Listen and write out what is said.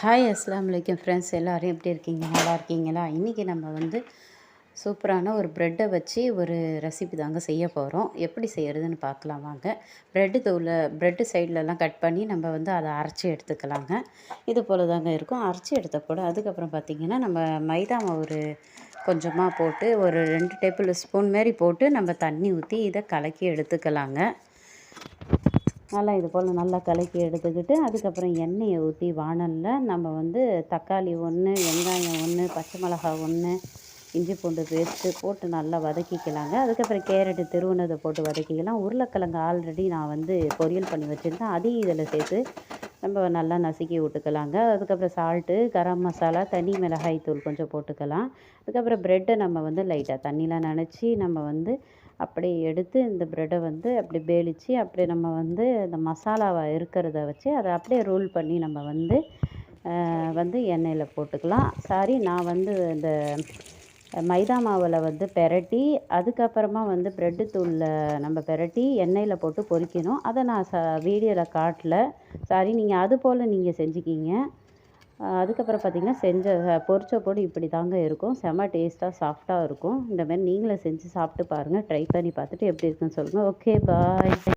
Hi அஸ்லாம் வலைக்கம் friends எல்லோரும் எப்படி இருக்கீங்க? நல்லா இருக்கீங்களா? இன்றைக்கி நம்ம வந்து சூப்பரான ஒரு ப்ரெட்டை வச்சு ஒரு ரெசிபி தாங்க செய்ய போகிறோம் எப்படி செய்கிறதுன்னு பார்க்கலாம் வாங்க. ப்ரெட்டு தூளை ப்ரெட்டு சைட்லலாம் கட் பண்ணி நம்ம வந்து அதை அரைச்சி எடுத்துக்கலாங்க. இது போல் தாங்க இருக்கும். அரைச்சி எடுத்த கூட அதுக்கப்புறம் பார்த்திங்கன்னா நம்ம மைதா ஒரு கொஞ்சமாக போட்டு ஒரு ரெண்டு டேபிள் ஸ்பூன் மாரி போட்டு நம்ம தண்ணி ஊற்றி இதை கலக்கி எடுத்துக்கலாங்க. நல்லா இது போல் நல்லா கலக்கி எடுத்துக்கிட்டு அதுக்கப்புறம் எண்ணெயை ஊற்றி வானலில் நம்ம வந்து தக்காளி ஒன்று வெங்காயம் ஒன்று பச்சை மிளகா ஒன்று இஞ்சி பூண்டு பேஸ்ட்டு போட்டு நல்லா வதக்கிக்கலாங்க. அதுக்கப்புறம் கேரட்டு திருவுனதை போட்டு வதக்கிக்கலாம். உருளைக்கிழங்கு ஆல்ரெடி நான் வந்து பொரியல் பண்ணி வச்சுருந்தேன். அதையும் இதில் சேர்த்து நம்ம நல்லா நசுக்கி விட்டுக்கலாங்க. அதுக்கப்புறம் சால்ட்டு கரம் மசாலா தனி மிளகாய் தூள் கொஞ்சம் போட்டுக்கலாம். அதுக்கப்புறம் ப்ரெட்டை நம்ம வந்து லைட்டாக தண்ணியில் நனைச்சி நம்ம வந்து அப்படி எடுத்து இந்த ப்ரெட்டை வந்து அப்படி பேலிச்சு அப்படியே நம்ம வந்து இந்த மசாலாவை இருக்கிறத வச்சு அதை அப்படியே ரோல் பண்ணி நம்ம வந்து வந்து எண்ணெயில் போட்டுக்கலாம். சாரி நான் வந்து இந்த மைதா மாவில் வந்து பெரட்டி அதுக்கப்புறமா வந்து ப்ரெட்டு தூளில் நம்ம பெரட்டி எண்ணெயில் போட்டு பொரிக்கணும். அதை நான் ச வீடியோவில் காட்டல. சாரி நீங்கள் அது போல் நீங்கள் செஞ்சுக்கிங்க. அதுக்கப்புறம் பார்த்திங்கன்னா செஞ்ச பொரிச்ச பொடி இப்படி தாங்க இருக்கும். செம டேஸ்ட்டாக சாஃப்டாக இருக்கும். இந்தமாரி நீங்களே செஞ்சு சாப்பிட்டு பாருங்கள் ட்ரை பண்ணி பார்த்துட்டு எப்படி இருக்குன்னு சொல்லுங்கள் ஓகே பாய்